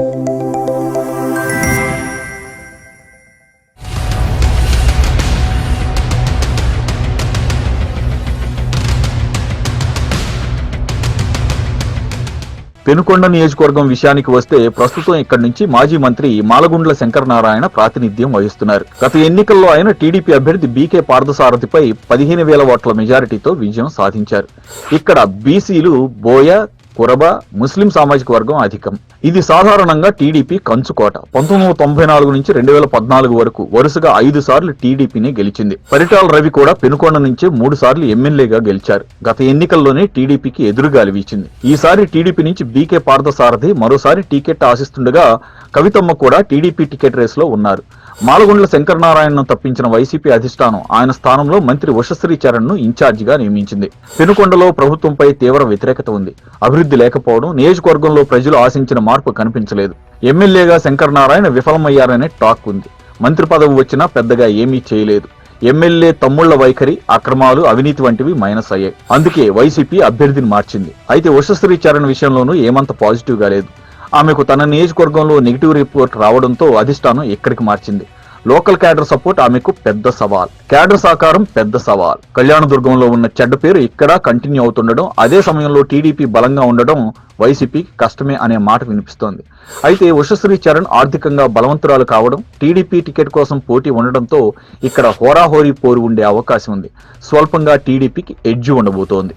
పెనుకొండ నియోజకవర్గం విషయానికి వస్తే ప్రస్తుతం ఇక్కడి నుంచి మాజీ మంత్రి మాలగుండ్ల శంకరనారాయణ ప్రాతినిధ్యం వహిస్తున్నారు. గత ఎన్నికల్లో ఆయన టీడీపీ అభ్యర్థి బీకే పార్థసారథిపై పదిహేను వేల ఓట్ల మెజారిటీతో విజయం సాధించారు. ఇక్కడ బీసీలు బోయ కురబ ముస్లిం సామాజిక వర్గం అధికం. ఇది సాధారణంగా టీడీపీ కంచుకోట పంతొమ్మిది వందల తొంభై నాలుగు నుంచి రెండు వేల పద్నాలుగు వరకు వరుసగా ఐదు సార్లు టీడీపీని గెలిచింది. పరిటాల రవి కూడా పెనుకొండ నుంచే మూడు సార్లు ఎమ్మెల్యేగా గెలిచారు. గత ఎన్నికల్లోనే టీడీపీకి ఎదురుగాలి వీచింది. ఈసారి టీడీపీ నుంచి బీకే పార్థసారథి మరోసారి టికెట్ ఆశిస్తుండగా కవితమ్మ కూడా టీడీపీ టికెట్ రేసులో ఉన్నారు. మాలగుండ్ల శంకరనారాయణను తప్పించిన వైసీపీ అధిష్టానం ఆయన స్థానంలో మంత్రి వశశ్రీ చరణ్ను ఇన్ఛార్జిగా నియమించింది. పెనుకొండలో ప్రభుత్వంపై తీవ్ర వ్యతిరేకత ఉంది. అభివృద్ధి లేకపోవడం నియోజకవర్గంలో ప్రజలు ఆశించిన మార్పు కనిపించలేదు. ఎమ్మెల్యేగా శంకరనారాయణ విఫలమయ్యారనే టాక్ ఉంది. మంత్రి పదవి వచ్చినా పెద్దగా ఏమీ చేయలేదు. ఎమ్మెల్యే తమ్ముళ్ళ వైఖరి అక్రమాలు అవినీతి వంటివి మైనస్ అయ్యాయి. అందుకే వైసీపీ అభ్యర్థిని మార్చింది. అయితే ఉషశ్రీ చరణ్ విషయంలోనూ ఏమంత పాజిటివ్గా లేదు. ఆమెకు తన నియోజకవర్గంలో నెగిటివ్ రిపోర్ట్ రావడంతో అధిష్టానం ఇక్కడికి మార్చింది? లోకల్ క్యాడర్ సపోర్ట్ ఆమెకు పెద్ద సవాల్. క్యాడర్ సహకారం పెద్ద సవాల్. కళ్యాణదుర్గంలో ఉన్న చెడ్డ పేరు ఇక్కడ కంటిన్యూ అవుతుండడం అదే సమయంలో టీడీపీ బలంగా ఉండడం వైసీపీకి కష్టమే అనే మాట వినిపిస్తోంది. అయితే ఉషశ్రీ చరణ్ ఆర్థికంగా బలవంతురాలు కావడం టీడీపీ టికెట్ కోసం పోటీ ఉండడంతో ఇక్కడ హోరాహోరీ పోరు ఉండే అవకాశం ఉంది. స్వల్పంగా టీడీపీకి ఎడ్జ్ ఉండబోతోంది.